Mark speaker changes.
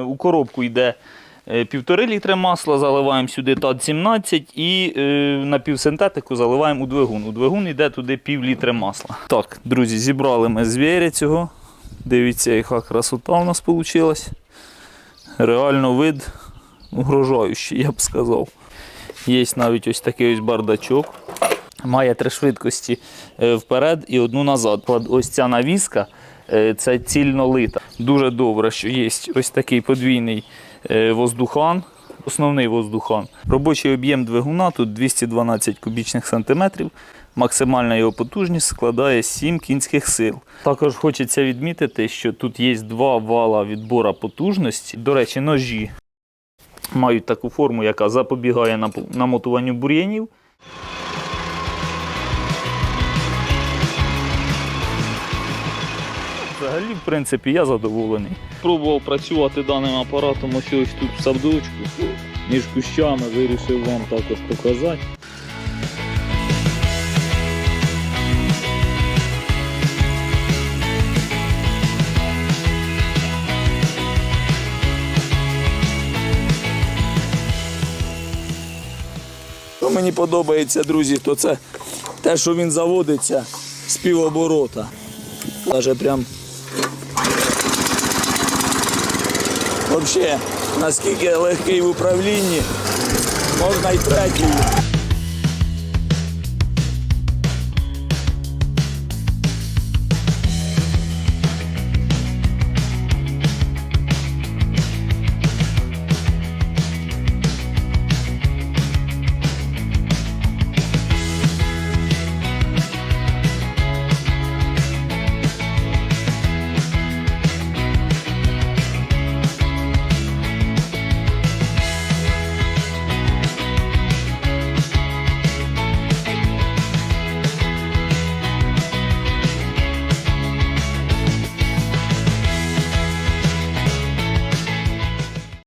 Speaker 1: у коробку йде е, півтори літри масла, заливаємо сюди тад 17 і е, на півсинтетику заливаємо у двигун. У двигун йде туди пів літри масла. Так, друзі, зібрали ми звіря цього. Дивіться, яка красота у нас вийшла. Реально вид угрожаючий, я б сказав. Є навіть ось такий ось бардачок. Має три швидкості е, вперед і одну назад. Ось ця навіска е, це цільно лита. Дуже добре, що є ось такий подвійний е, воздухан. Основний воздухан. Робочий об'єм двигуна тут 212 кубічних сантиметрів. Максимальна його потужність складає 7 кінських сил. Також хочеться відмітити, що тут є два вала відбора потужності. До речі, ножі мають таку форму, яка запобігає намотуванню бур'янів. Взагалі, в принципі, я задоволений. Пробував працювати даним апаратом ось ось тут в садочку. Між кущами вирішив вам також показати.
Speaker 2: Що мені подобається, друзі, то це те, що він заводиться з півоборота. Даже прям. Взагалі, наскільки легкий в управлінні, можна й третій.